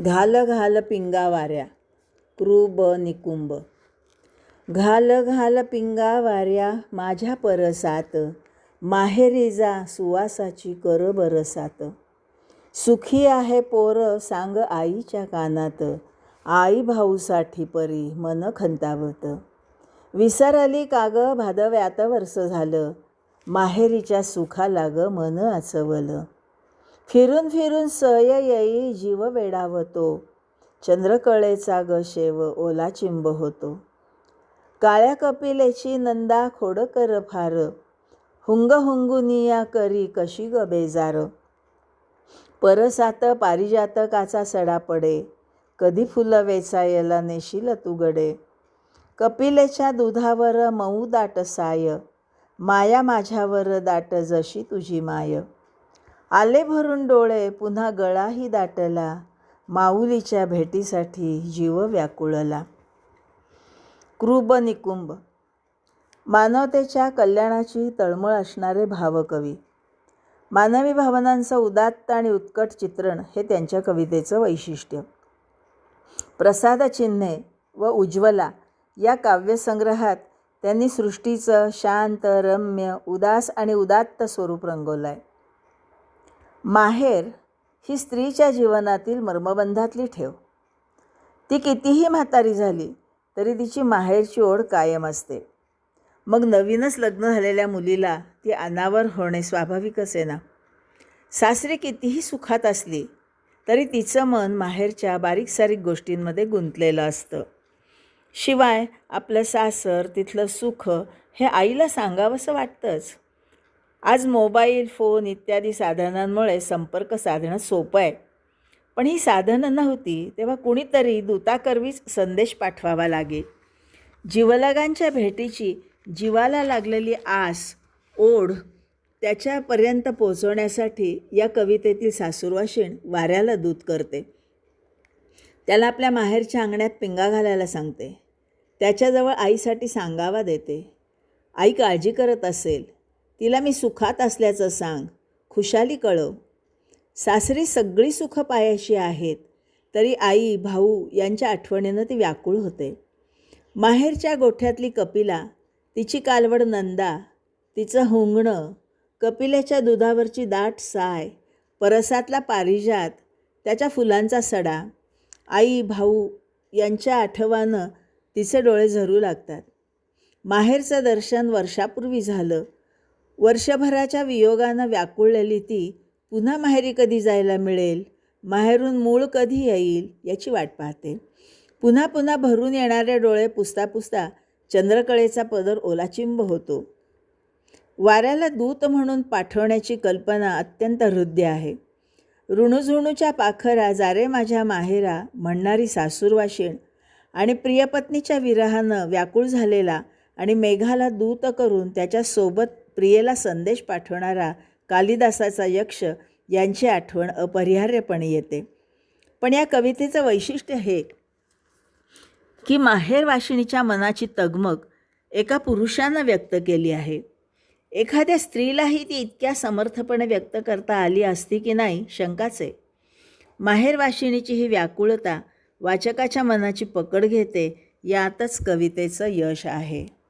घाल घाल पिंगा वाऱ्या क्रूब निकुंब घाल घाल पिंगा वाऱ्या माझ्या परसात माहेरी जा सुवासाची कर बरसात. सुखी आहे पोर सांग आईच्या कानात आई भाऊसाठी परी मन खंतावत. विसरली काग भादव्यात वर्ष झालं माहेरीच्या सुखाला ग मन आचवलं. फिरून फिरून सय येई जीव वेडावतो. चंद्रकळेचा ग शेव ओला चिंब होतो. काळ्या कपिलेची नंदा खोडकर फार. हुंग हुंगुनिया करी कशी ग बेजार. परसात पारिजातकाचा सडा पडे. कधी फुलं वेचायला नेशील तू गडे. कपिलेच्या दुधावर मऊ दाट साय. माया माझ्यावर दाट जशी तुझी माय. आले भरून डोळे पुन्हा गळाही दाटला. माऊलीच्या भेटीसाठी जीव व्याकुळला. कृब निकुंभ मानवतेच्या कल्याणाची तळमळ असणारे भावकवी. मानवी भावनांचं उदात्त आणि उत्कट चित्रण हे त्यांच्या कवितेचं वैशिष्ट्य. प्रसाद चिन्हे व उज्ज्वला या काव्यसंग्रहात त्यांनी सृष्टीचं शांत रम्य उदास आणि उदात्त स्वरूप रंगवलं आहे माहेर ही स्त्रीच्या जीवनातील मर्मबंधातली ठेव. ती कितीही म्हातारी झाली तरी तिची माहेरची ओढ कायम असते. मग नवीनच लग्न झालेल्या मुलीला ती अनावर होणे स्वाभाविकच आहे ना? सासरी कितीही सुखात असली तरी तिचं मन माहेरच्या बारीक सारीक गोष्टींमध्ये गुंतलेलं असतं. शिवाय आपलं सासर तिथलं सुख हे आईला सांगावंसं वाटतंच. आज मोबाईल फोन इत्यादी साधनांमुळे संपर्क साधणं सोपं आहे. पण ही साधनं नव्हती तेव्हा कुणीतरी दूताकरवीच संदेश पाठवावा लागे जीवलगांच्या भेटीची जीवाला लागलेली आस ओढ त्याच्यापर्यंत पोचवण्यासाठी या कवितेतील सासूरवाशीण वाऱ्याला दूत करते. त्याला आपल्या माहेरच्या अंगण्यात पिंगा घालायला सांगते. त्याच्याजवळ आईसाठी सांगावा देते. आई काळजी करत असेल तिला मी सुखात असल्याचं सांग. खुशाली कळव. सासरी सगळी सुख पायाशी आहेत तरी आई भाऊ यांच्या आठवणीनं ती व्याकुळ होते. माहेरच्या गोठ्यातली कपिला तिची कालवड नंदा तिचं हुंगणं कपिल्याच्या दुधावरची दाट साय परसातला पारिजात त्याच्या फुलांचा सडा आई भाऊ यांच्या आठवानं तिचे डोळे झरू लागतात. माहेरचं दर्शन वर्षापूर्वी झालं. वर्षभराच्या वियोगानं व्याकुळलेली ती पुन्हा माहेरी कधी जायला मिळेल? माहेरून मूळ कधी येईल? याची वाट पाहते. पुन्हा पुन्हा भरून येणारे डोळे पुसता पुसता चंद्रकळेचा पदर ओलाचिंब होतो. वाऱ्याला दूत म्हणून पाठवण्याची कल्पना अत्यंत हृदय आहे. ऋणुझुणूच्या पाखरा जारे माझ्या माहेरा म्हणणारी सासूरवाशीण आणि प्रियपत्नीच्या विरहानं व्याकुळ झालेला आणि मेघाला दूत करून त्याच्यासोबत प्रियेला संदेश पाठवणारा कालिदासाचा यक्ष यांची आठवण अपरिहार्यपणे येते. पण या कवितेचं वैशिष्ट्य हे की माहेरवाशिणीच्या मनाची तगमग एका पुरुषानं व्यक्त केली आहे. एखाद्या स्त्रीलाही ती इतक्या समर्थपणे व्यक्त करता आली असती की नाही शंकाच. आहे माहेरवाशिणीची ही व्याकुळता वाचकाच्या मनाची पकड घेते यातच कवितेचं यश आहे.